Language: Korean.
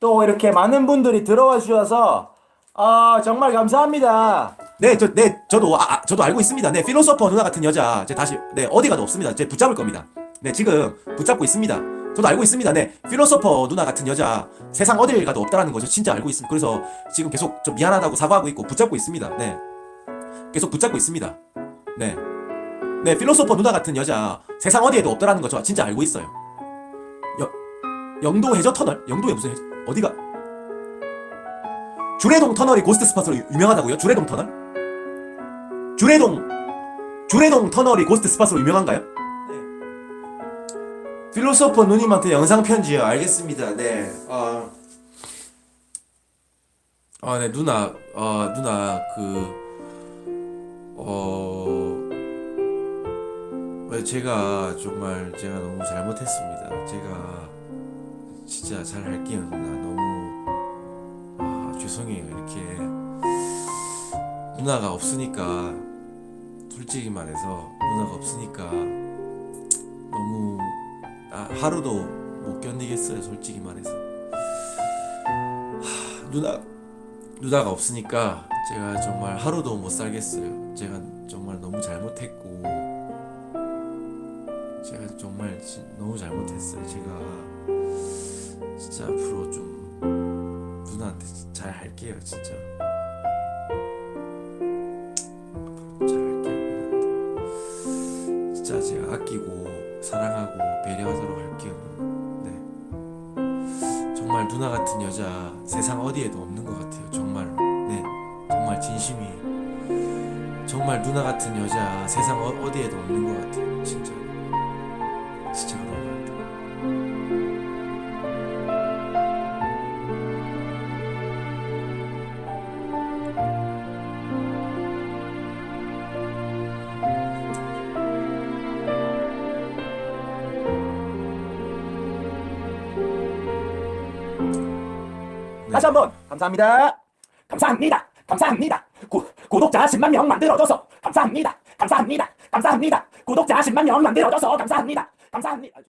또 이렇게 많은 분들이 들어와 주셔서 아 정말 감사합니다. 네, 저, 네, 저도, 아, 아, 저도 알고 있습니다. 네, 필로소퍼 누나 같은 여자, 제 다시, 네, 어디 가도 없습니다. 제 붙잡을 겁니다. 네, 지금 붙잡고 있습니다. 저도 알고 있습니다. 네, 필로소퍼 누나 같은 여자, 세상 어딜 가도 없다라는 거저 진짜 알고 있습니다. 그래서 지금 계속 좀 미안하다고 사과하고 있고 붙잡고 있습니다. 네, 계속 붙잡고 있습니다. 네, 네, 필로소퍼 누나 같은 여자, 세상 어디에도 없다라는 거저 진짜 알고 있어요. 여, 영도 해저 터널? 영도에 무슨 해저, 어디가? 주례동 터널이 고스트 스팟으로 유- 유명하다고요? 주례동 터널? 주례동 주례동 터널이 고스트 스팟으로 유명한가요? 네. 필로소퍼 누님한테 영상 편지요. 알겠습니다. 네. 어. 아, 네 누나, 어 누나 그 어. 네, 제가 정말 제가 너무 잘못했습니다. 제가 진짜 잘 할게요, 누나. 너무 아, 죄송해요. 이렇게 누나가 없으니까 솔직히 말해서 누나가 없으니까 너무 아, 하루도 못 견디겠어요. 솔직히 말해서 하, 누나 누나가 없으니까 제가 정말 하루도 못 살겠어요. 제가 정말 너무 잘못했고 제가 정말 진- 너무 잘못했어요. 제가 진짜 앞으로 좀 누나한테 잘 할게요. 진짜 잘 할게요. 누나한테. 진짜 제가 아끼고 사랑하고 배려하도록 할게요. 네. 정말 누나 같은 여자 세상 어디에도 없는 것 같아요. 정말로. 네. 정말 진심이. 정말 누나 같은 여자 세상 어, 어디에도 없는 것 같아요. 진짜 다시 한번 감사합니다. 감사합니다. 감사합니다. 구, 구독자 10만 명 만들어줘서 감사합니다. 감사합니다. 감사합니다. 구독자 10만 명 만들어줘서 감사합니다. 감사합니다.